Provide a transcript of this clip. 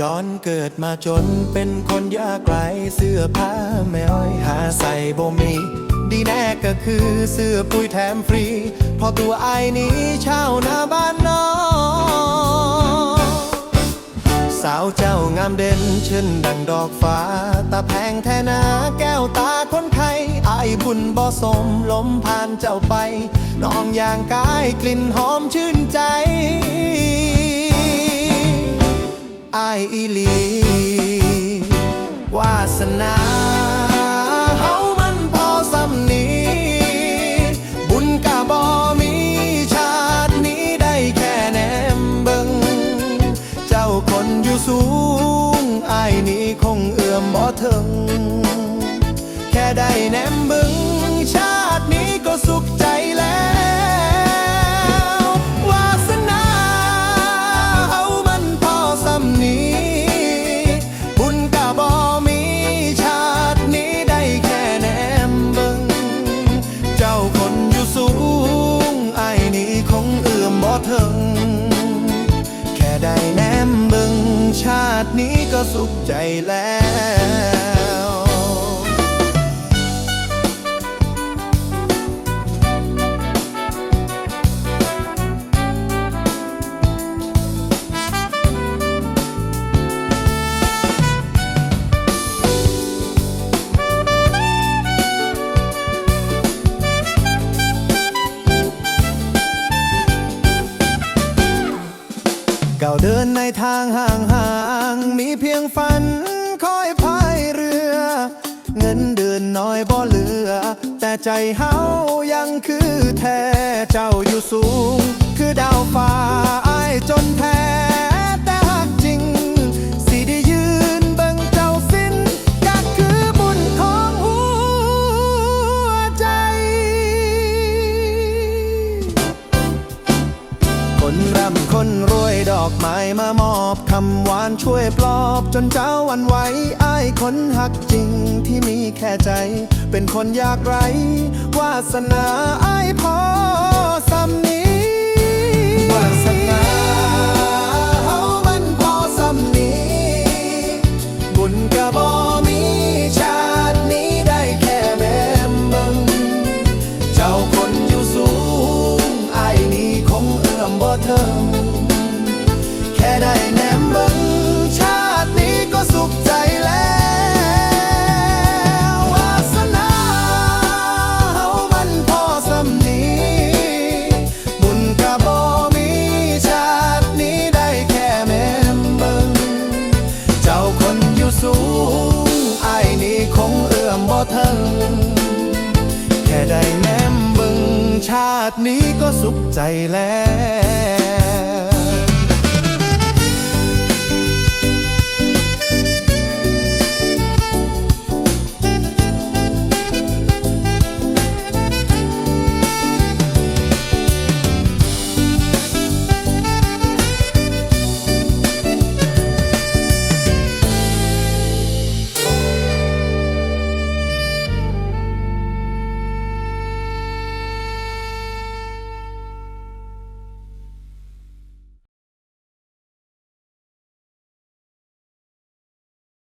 ย้อนเกิดมาจนเป็นคนยากไร้เสื้อผ้าไม่อ้อยหาใส่บ่มี ดีแน่ก็คือเสื้อปุยแถมฟรี พอตัวไอ้นี้เช่าหน้าบ้านนอกสาวเจ้างามเด่นเช่นดังดอกฟ้า ตาแพงแท้นาแก้วตาคนไข้ไอายบุญบ่สมลมผ่านเจ้าไป น้องอย่างกายกลิ่นหอมชื่นใจาคนอยู่สูงอายนี้คงเอื้อมบ่ถึง แค่ได้แนมบึง ชาตินี้ก็สุขใจแล้ววาสนาเอามันพอสำนีบุญกะบ่มีชาตินี้ได้แค่แนมบึง เจ้าคนอยู่สูงอายนี้คงเอื้อมบ่ถึง ได้แนมบึงชาตินี้ก็สุขใจแล้ว ก้าวเดินในทางห่างห่างๆมีเพียงฝันคอยพายเรือ เงินเดือนน้อยบ่เหลือ แต่ใจเฮายังคือแท้เจ้าอยู่สูง คือดาวฟ้า คนร่ำคนรวยดอกไม้มามอบคำหวานช่วยปลอบจนเจ้าวันไหวอ้ายคนหักจริงที่มีแค่ใจ เป็นคนยากไร้วาสนาอ้ายพอาตินี้ก็สุขใจแล้ว